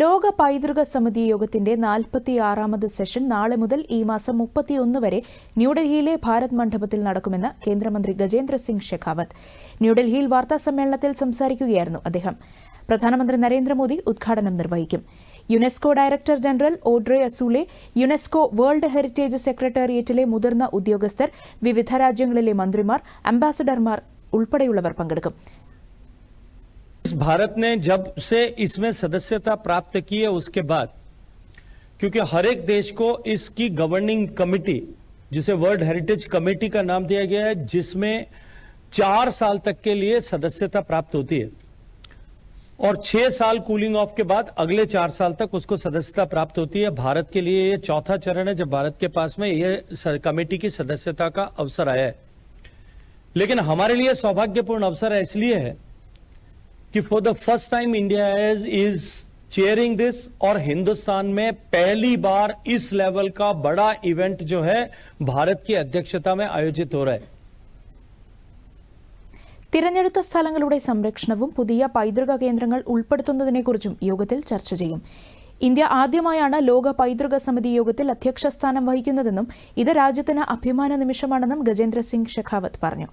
ലോക പൈതൃക സമിതി യോഗത്തിന്റെ നാൽപ്പത്തിയാറാമത് സെഷൻ നാളെ മുതൽ ഈ മാസം മുപ്പത്തിയൊന്ന് വരെ ന്യൂഡൽഹിയിലെ ഭാരത് മണ്ഡപത്തിൽ നടക്കുമെന്ന് കേന്ദ്രമന്ത്രി ഗജേന്ദ്ര സിംഗ് ഷെഖാവത്ത് ന്യൂഡൽഹിയിൽ വാർത്താസമ്മേളനത്തിൽ സംസാരിക്കുകയായിരുന്നു അദ്ദേഹം. പ്രധാനമന്ത്രി നരേന്ദ്രമോദി ഉദ്ഘാടനം നിർവഹിക്കും. UNESCO director general Audrey Azoulay UNESCO world heritage സെക്രട്ടേറിയറ്റിലെ മുതിർന്ന ഉദ്യോഗസ്ഥർ വിവിധ രാജ്യങ്ങളിലെ മന്ത്രിമാർ അംബാസഡർമാർ ഉൾപ്പെടെയുള്ളവർ പങ്കെടുക്കും. भारत ने जब से इसमें सदस्यता प्राप्त की है उसके बाद, क्योंकि हर एक देश को इसकी गवर्निंग कमेटी जिसे वर्ल्ड हेरिटेज कमेटी का नाम दिया गया है, जिसमें चार साल तक के लिए सदस्यता प्राप्त होती है। और छह साल कूलिंग ऑफ़ के बाद अगले चार साल तक उसको सदस्यता प्राप्त होती है। भारत के लिए यह चौथा चरण है, जब भारत के पास में यह कमेटी की सदस्यता का अवसर आया है। लेकिन हमारे लिए सौभाग्यपूर्ण अवसर है इसलिए है कि for the first time India is is chairing this और हिंदुस्तान में पहली बार इस लेवल का बड़ा इवेंट जो है भारत की अध्यक्षता में आयोजित हो रहा है തിരഞ്ഞെടുത്ത സ്ഥലങ്ങളുടെ സംരക്ഷണവും പുതിയ പൈതൃക കേന്ദ്രങ്ങൾ ഉൾപ്പെടുത്തുന്നതിനെക്കുറിച്ചും യോഗത്തിൽ ചർച്ച ചെയ്യും ഇന്ത്യ ആദ്യമായാണ് ലോക പൈതൃക സമിതി യോഗത്തിൽ അധ്യക്ഷ സ്ഥാനം വഹിക്കുന്നതെന്നും ഇത് രാജ്യത്തിന് അഭിമാന നിമിഷമാണെന്നും ഗജേന്ദ്ര സിംഗ് ഷെഖാവത്ത് പറഞ്ഞു